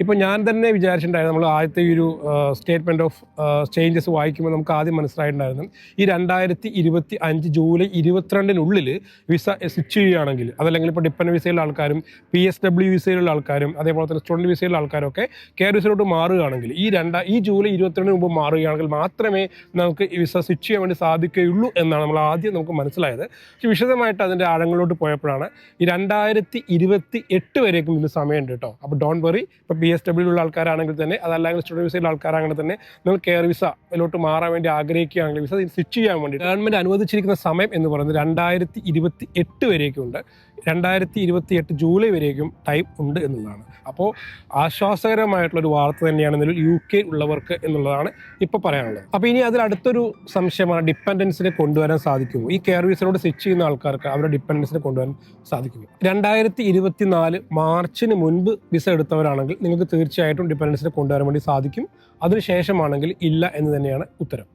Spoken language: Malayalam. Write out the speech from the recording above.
ഇപ്പോൾ ഞാൻ തന്നെ വിചാരിച്ചിട്ടുണ്ടായിരുന്നു നമ്മൾ ആദ്യത്തെ ഈ ഒരു സ്റ്റേറ്റ്മെന്റ് ഓഫ് ചേഞ്ചസ് വായിക്കുമ്പോൾ നമുക്ക് ആദ്യം മനസ്സിലായിട്ടുണ്ടായിരുന്നു. ഈ രണ്ടായിരത്തി ഇരുപത്തി അഞ്ച് ജൂലൈ ഇരുപത്തിരണ്ടിനുള്ളിൽ വിസ സ്വിച്ച് ചെയ്യുകയാണെങ്കിൽ അതല്ലെങ്കിൽ ഇപ്പോൾ ഡിപ്പൻഡ് വിസയിലുള്ള ആൾക്കാരും പി എസ് ഡബ്ല്യു വിസയിലുള്ള ആൾക്കാരും അതേപോലെ തന്നെ സ്റ്റുഡന്റ് വിസയിലുള്ള ആൾക്കാരൊക്കെ കെയർ വിസയിലോട്ട് മാറുകയാണെങ്കിൽ ഈ രണ്ടാ ഈ ജൂലൈ ഇരുപത്തിരണ്ടിന് മുമ്പ് മാറുകയാണെങ്കിൽ മാത്രമേ നമുക്ക് ഈ വിസ സ്വിച്ച് ചെയ്യാൻ വേണ്ടി സാധിക്കുകയുള്ളൂ എന്നാണ് നമ്മൾ ആദ്യം നമുക്ക് മനസ്സിലായത്. വിശദമായിട്ട് അതിന്റെ ആഴങ്ങളിലോട്ട് പോയപ്പോഴാണ് ഈ രണ്ടായിരത്തി ഇരുപത്തി എട്ട് വരേക്കും ഇതിന് സമയമുണ്ട് കേട്ടോ. അപ്പോൾ don't worry P S W ഉള്ള ആൾക്കാരാണെങ്കിൽ തന്നെ അതല്ലെങ്കിൽ സ്റ്റുഡന്റ് വിസയിലുള്ള ആൾക്കാരാണെങ്കിൽ തന്നെ നിങ്ങൾ കെയർ വിസയിലോട്ട് മാറാൻ വേണ്ടി ആഗ്രഹിക്കുകയാണെങ്കിൽ വിസ സ്വിച്ച് ചെയ്യാൻ വേണ്ടി ഗവൺമെന്റ് അനുവദിച്ചിരിക്കുന്ന സമയം എന്ന് പറയുന്നത് രണ്ടായിരത്തി ഇരുപത്തി എട്ട് വരേക്കുണ്ട്. രണ്ടായിരത്തി ഇരുപത്തി എട്ട് ജൂലൈ വരേക്കും ടൈം ഉണ്ട് എന്നുള്ളതാണ്. അപ്പോൾ ആശ്വാസകരമായിട്ടുള്ളൊരു വാർത്ത തന്നെയാണ് ഇതിൽ യു കെ ഉള്ളവർക്ക് എന്നുള്ളതാണ് ഇപ്പോൾ പറയാനുള്ളത്. അപ്പോൾ ഇനി അതിൽ അടുത്തൊരു സംശയമാണ് ഡിപ്പെൻഡൻസിനെ കൊണ്ടുവരാൻ സാധിക്കുമോ? ഈ കെയർ വിസയിലോട് സ്വിച്ച് ചെയ്യുന്ന ആൾക്കാർക്ക് അവരുടെ ഡിപ്പെൻഡൻസിനെ കൊണ്ടുവരാൻ സാധിക്കുമോ? രണ്ടായിരത്തി ഇരുപത്തി നാല് മാർച്ചിന് മുൻപ് വിസ എടുത്തവരാണെങ്കിൽ നിങ്ങൾക്ക് തീർച്ചയായിട്ടും ഡിപ്പെൻഡൻസിനെ കൊണ്ടുവരാൻ വേണ്ടി സാധിക്കും. അതിനുശേഷമാണെങ്കിൽ ഇല്ല എന്ന് തന്നെയാണ് ഉത്തരം.